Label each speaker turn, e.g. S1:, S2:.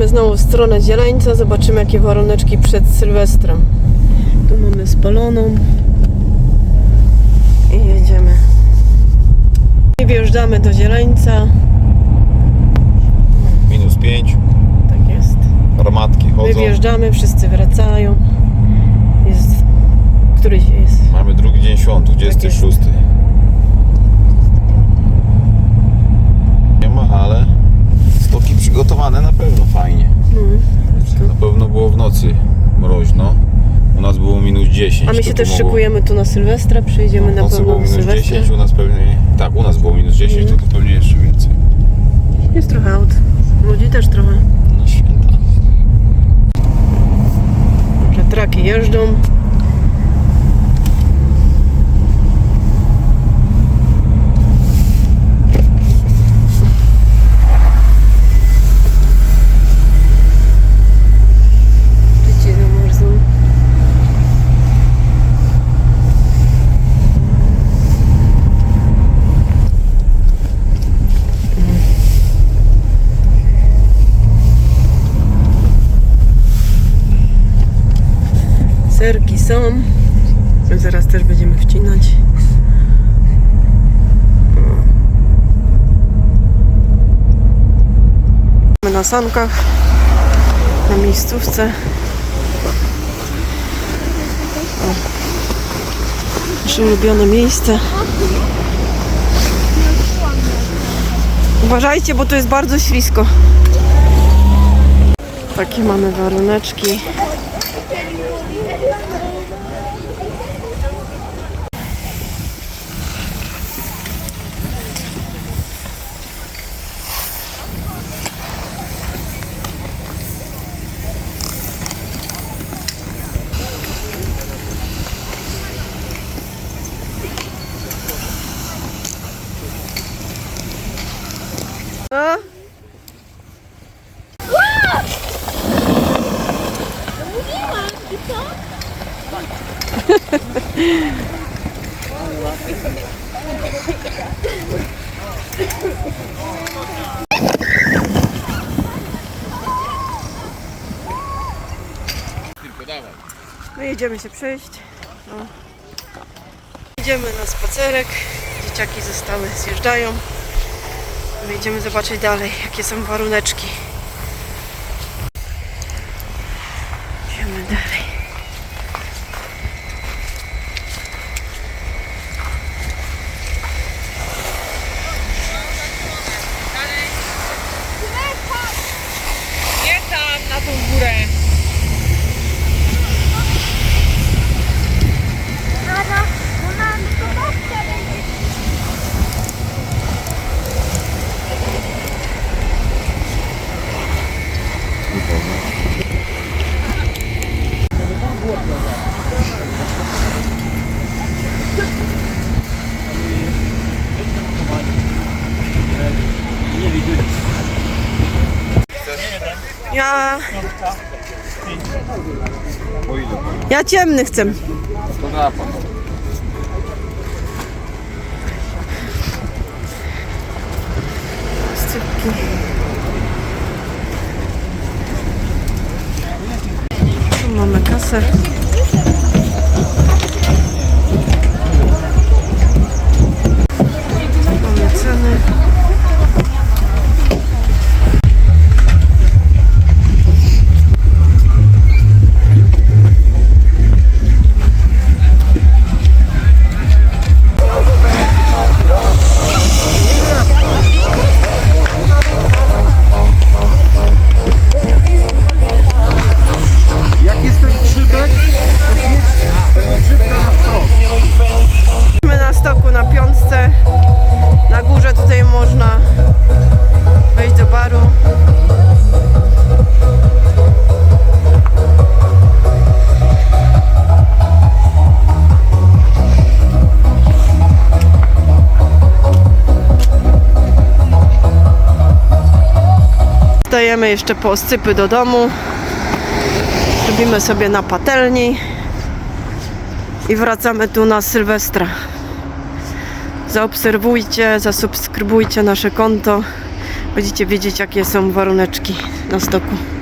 S1: Idziemy znowu w stronę Zieleńca, zobaczymy jakie waruneczki przed Sylwestrem. Tu mamy spaloną i jedziemy. I wjeżdżamy do Zieleńca.
S2: Minus 5,
S1: Tak jest.
S2: armatki
S1: My
S2: chodzą.
S1: wjeżdżamy, wszyscy wracają. Jest. Który dzień jest?
S2: Mamy drugi dzień świąt, 26. Nie przygotowane na pewno fajnie.
S1: No.
S2: Na pewno było w nocy mroźno. U nas było minus 10.
S1: A my się też szykujemy tu na Sylwestra, przyjedziemy
S2: W
S1: na
S2: nocy
S1: pewno
S2: było
S1: na
S2: minus
S1: Sylwestra.
S2: 10, u nas pewnie... Tak, u nas było minus 10,
S1: Mhm.
S2: to tu pewnie jeszcze więcej.
S1: Jest trochę aut. Ludzi też trochę.
S2: No święta.
S1: Traki jeżdżą. Serki są. My zaraz też będziemy wcinać. My na sankach, na miejscówce. O. Nasze ulubione miejsce. Uważajcie, bo tu jest bardzo ślisko. Takie mamy waruneczki. A? My jedziemy się przejść. O. Idziemy na spacerek. Dzieciaki zostały, zjeżdżają. My idziemy zobaczyć dalej, jakie są waruneczki. Ja. Ja ciemny chcę.
S2: To da pan.
S1: Mamy kasę. Jeszcze po oscypy do domu. Robimy sobie na patelni i wracamy tu na Sylwestra. Zaobserwujcie, zasubskrybujcie nasze konto. Będziecie wiedzieć, jakie są waruneczki. na stoku.